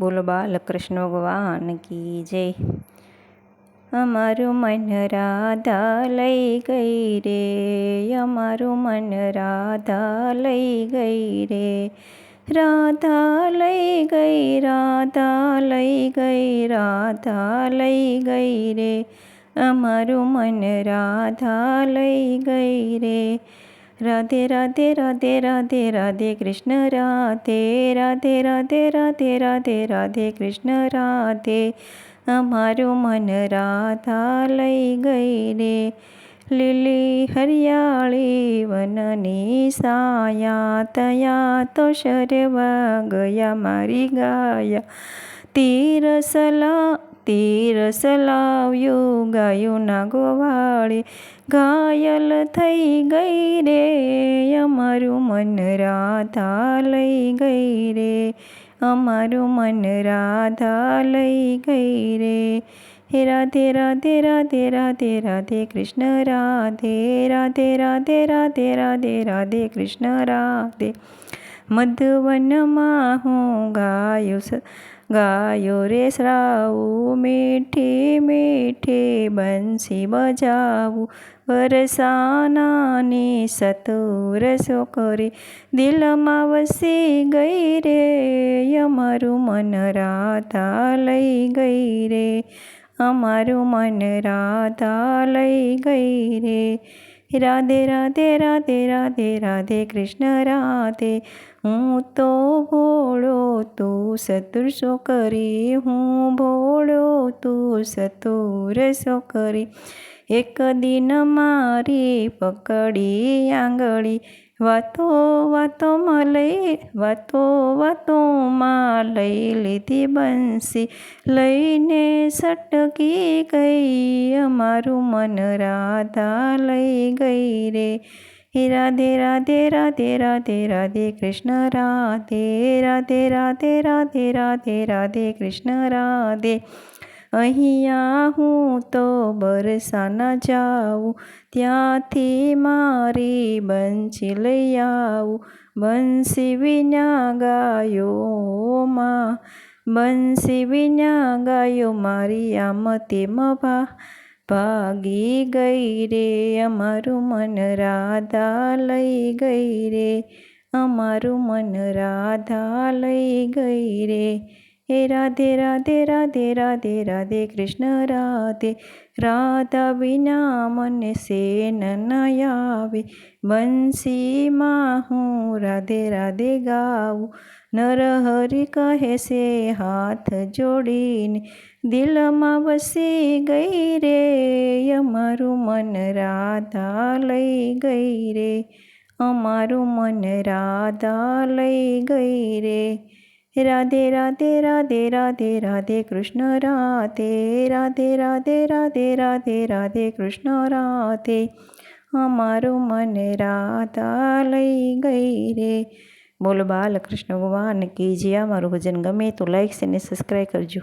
બોલો બાલકૃષ્ણ ભગવાન કી જય. અમારું મન રાધા લઈ ગઈ રે, અમારું મન રાધા લઈ ગઈ રે. રાધા લઈ ગઈ, રાધા લઈ ગઈ, રાધા લઈ ગઈ રે. અમારું મન રાધા લઈ ગઈ રે. રાધે રાધે રાધે રાધે રાધે કૃષ્ણ, રાધે રાધે રાધે રાધે રાધે રાધે કૃષ્ણ, રાધે. અમારું મન રાધા લઈ ગઈ રે. લીલી હરિયાળી વનની સાયા, તયા તો શરવા ગયા મારી ગાયા. તીરસલા તીરસ લાવ્યું ગાયું ના ગોવાળે ઘાયલ થઈ ગઈ રે. અમારું મન રાધા લઈ ગઈ રે. અમારું મન રાધા લઈ ગઈ રે. હે રાધે રાધે રાધે રાધે રાધે કૃષ્ણ, રાધે રાધે રાધે રાધે રાધે રાધે કૃષ્ણ, રાધે. મધુવનમાં હું ગાયું ગાયો રે શ્રાવું મીઠી મીઠી બંસી બજાવું. વરસાનાની સતુર સોકરી દિલમાં વસી ગઈ રે, અમારું મન રાધા લઈ ગઈ રે, અમારું મન રાધા લઈ ગઈ રે. રાધે રાધે રાધે રાધે રાધે કૃષ્ણ, રાધે. હું તો ભોળો, તું સતુરસો કરી હું ભોળો, તું સતુર સો કરી એક દિન મારી પકડી આંગળી. વાતો વાતોમાં લઈ વાતો વાતોમાં લઈ લીધી બંસી. લઈને સટકી ગઈ, અમારું મન રાધા લઈ ગઈ રે. રાધે રાધે રાધે રાધે રાધે કૃષ્ણ રાધે રાધે રાધે રાધે રાધે રાધે કૃષ્ણ રાધે. અહીંયા હું તો બરસાના જાઉં. ત્યાંથી મારી બંસી લઈ આવું. બંસી વિના ગાયો માં બંસી વિના ગાયો મારી આમ તેમ ભા, ભાગી ગઈ રે, અમારું મન રાધા લઈ ગઈ રે, અમારું મન રાધા લઈ ગઈ રે. હે રાધે રાધે રાધે રાધે રાધે કૃષ્ણ રાધે રાધા વિના મને સેન ન આવે બંસીમાં હું રાધે રાધે ગાવું નરહરિ કહે છે હાથ જોડીને દિલમાં વસી ગઈ રે અમારું મન રાધા લઈ ગઈ રે અમારું મન રાધા લઈ ગઈ રે રાધે રાધે રાધે રાધે રાધે કૃષ્ણ, રાધે રાધે રાધે રાધે રાધે રાધે કૃષ્ણ, રાધે. અમારું મન રાધા લઈ ગઈ રે. બોલો બાલકૃષ્ણ ભગવાન કી જે અમારું ભજન ગમે તો લાઈક અને સબસ્ક્રાઈબ કરજો.